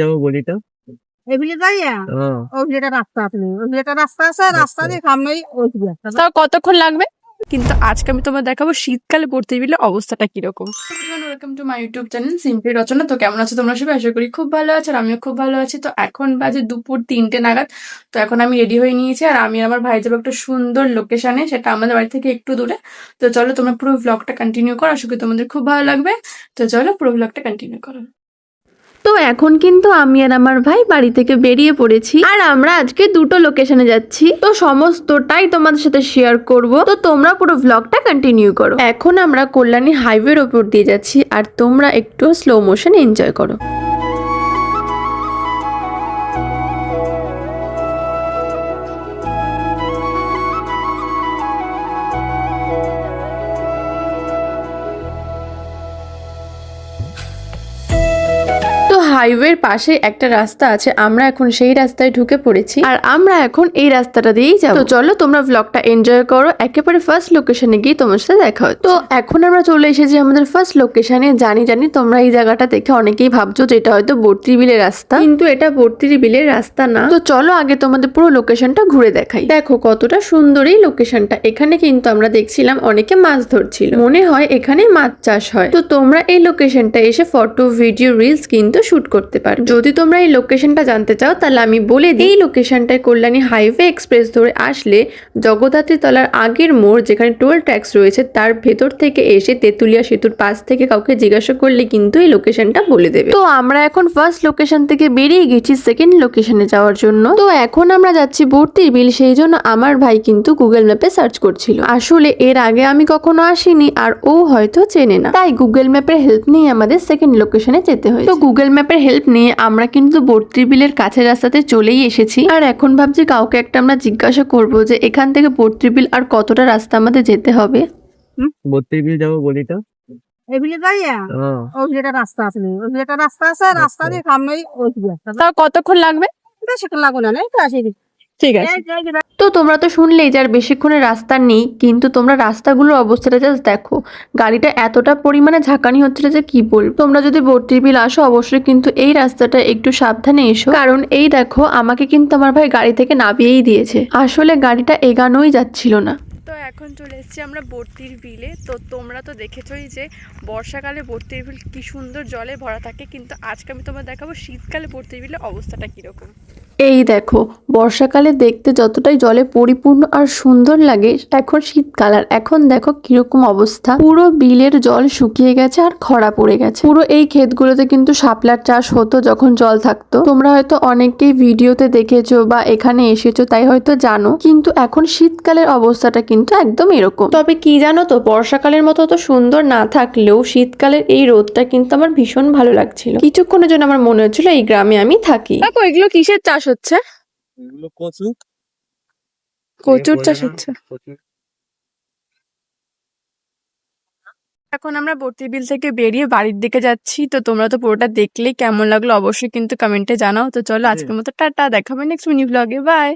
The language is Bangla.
যাব দাঁড়িয়ে হ্যাঁ। ওই যেটা রাস্তা আছে ওই যেটা রাস্তা আছে রাস্তা দিয়ে রাস্তা। তাও কতক্ষণ লাগবে? কিন্তু আজকে আমি তোমার দেখাবো শীতকালে পড়তে গেলে অবস্থাটা কীরকম। Welcome to my YouTube channel simply Rachana তো কেমন আছো তোমরা সবাই? আশা করি খুব ভালো আছো আর আমিও খুব ভালো আছি। তো এখন বাজে দুপুর তিনটে নাগাদ তো এখন আমি রেডি হয়ে নিয়েছি আর আমি আমার ভাই যাব একটা সুন্দর লোকেশনে সেটা আমাদের বাড়ি থেকে একটু দূরে। তো চলো তোমরা পুরো ব্লগটা কন্টিনিউ করো আশা করি তোমাদের খুব ভালো লাগবে। তো চলো পুরো ব্লগটা কন্টিনিউ করো। তো এখন কিন্তু আমি আর আমার ভাই বাড়ি থেকে বেরিয়ে পড়েছি। আর আমরা আজকে দুটো লোকেশনে যাচ্ছি। তো সমস্তটাই তোমাদের সাথে শেয়ার করব। তো তোমরা পুরো ব্লগটা কন্টিনিউ করো। এখন আমরা কল্যাণী হাইওয়ের ওপর দিয়ে যাচ্ছি। আর তোমরা একটু স্লো মোশন এনজয় করো। হাইওয়ের পাশে একটা রাস্তা আছে আমরা এখন সেই রাস্তায় ঢুকে পড়েছি। আর আমরা এখন এই রাস্তাটা দিয়েই যাব। তো চলো তোমরা ব্লগটা এনজয় করো একেবারে ফার্স্ট লোকেশনে গিয়ে তোমার সাথে দেখা হচ্ছে। তো এখন আমরা চলে এসেছি আমাদের ফার্স্ট লোকেশনে জানি জানি তোমরা এই জায়গাটা দেখে অনেকেই ভাবছ যে এটা হয়তো বর্তি বিলের রাস্তা। কিন্তু এটা বর্তি বিলের রাস্তা না। তো চলো আগে তোমাদের পুরো লোকেশনটা ঘুরে দেখাই। দেখো কতটা সুন্দর এই লোকেশনটা এখানে কিন্তু আমরা দেখছিলাম অনেকে মাছ ধরছিল। মনে হয় এখানে মাছ চাষ হয়। তো তোমরা এই লোকেশনটা এসে ফটো ভিডিও রিলস কিন্তু শুট করতে পারো যদি তোমরা এই লোকেশনটা জানতে চাও, তাহলে আমি বলে দিই, এই লোকেশনটায় কল্যাণী হাইওয়ে এক্সপ্রেস ধরে আসলে জগদ্ধাত্রী তলার আগের মোড় যেখানে টোল ট্যাক্স রয়েছে, তার ভেতর থেকে এসে তেতুলিয়া সেতুর পাশ থেকে কাউকে জিজ্ঞাসা করলে কিন্তু এই লোকেশনটা বলে দেবে। তো আমরা এখন ফার্স্ট লোকেশন থেকে বেরিয়ে গেছি সেকেন্ড লোকেশনে যাওয়ার জন্য। তো এখন আমরা যাচ্ছি ভর্তির বিল সেই জন্য আমার ভাই কিন্তু গুগল ম্যাপে সার্চ করছিল। আসলে এর আগে আমি কখনো আসিনি আর ও হয়তো চেনে না। তাই গুগল ম্যাপের হেল্প নিয়ে আমাদের সেকেন্ড লোকেশনে যেতে হয় তো গুগল ম্যাপের হেল্প নিয়ে আমরা কিন্তু বর্তির বিলের কাছে রাস্তাতে চলেই এসেছি। আর এখন ভাবছি কাউকে একটা আমরা জিজ্ঞাসা করব যে এখান থেকে বর্তির বিল আর কতটা রাস্তা আমাদের যেতে হবে? বর্তির বিল যাব বলি যেটা রাস্তা আছে যেটা রাস্তা আছে রাস্তা দিয়ে সামনেই রাস্তা তাও কতক্ষণ লাগবে? বেশিক্ষণ লাগবে না তো ঠিক আছে। এই যে- এই যে তো তোমরা তো শুনলেই যে আর বেশিক্ষণের রাস্তা নেই কিন্তু তোমরা রাস্তাগুলোর অবস্থাটা জাস্ট দেখো। গাড়িটা এতটা পরিমাণে ঝাঁকানি হচ্ছিল যে কি বলব? তোমরা যদি বর্তির বিল আসো অবশ্যই কিন্তু এই রাস্তাটা একটু সাবধানে এসো। কারণ এই দেখো আমাকে কিন্তু আমার ভাই গাড়ি থেকে নামিয়েই দিয়েছে। আসলে গাড়িটা এগানোই যাচ্ছিল না। তো এখন চলে এসেছি আমরা বর্তির বিলে তো তোমরা তো দেখেছই যে বর্ষাকালে বর্তির বিল কি সুন্দর জলে ভরা থাকে কিন্তু আজকে আমি তোমার দেখাবো শীতকালে বর্তির বিলে অবস্থাটা কীরকম। এই দেখো, বর্ষাকালে দেখতে যতটাই জলে পরিপূর্ণ আর সুন্দর লাগে, এখন শীতকাল। আর এখন দেখো কীরকম অবস্থা। পুরো বিলের জল শুকিয়ে গেছে আর খরা পড়ে গেছে। পুরো এই ক্ষেতগুলোতে কিন্তু শাপলার চাষ হতো যখন জল থাকতো। তোমরা হয়তো অনেকেই ভিডিওতে দেখেছ বা এখানে এসেছ, তাই হয়তো জানো। কিন্তু এখন শীতকালের অবস্থাটা কিন্তু একদম এরকম। তবে কি জানো তো, বর্ষাকালের মতো তো সুন্দর না থাকলেও শীতকালের এই রোদটা কিন্তু আমার ভীষণ ভালো লাগছিল। কিছুক্ষণের জন্য আমার মনে হচ্ছিল এই গ্রামে আমি থাকি। দেখো, এগুলো কিসের চাষ হচ্ছে? এগুলো কচু। কচুর চাষ হচ্ছে। এখন আমরা বর্তির বিল থেকে বেরিয়ে বাড়ির দিকে যাচ্ছি তো তোমরা তো পুরোটা দেখলেই কেমন লাগল অবশ্যই কিন্তু কমেন্টে জানাও। তো চলো আজকের মতো টাটা দেখাবে নেক্সট মিনি ব্লগে বাই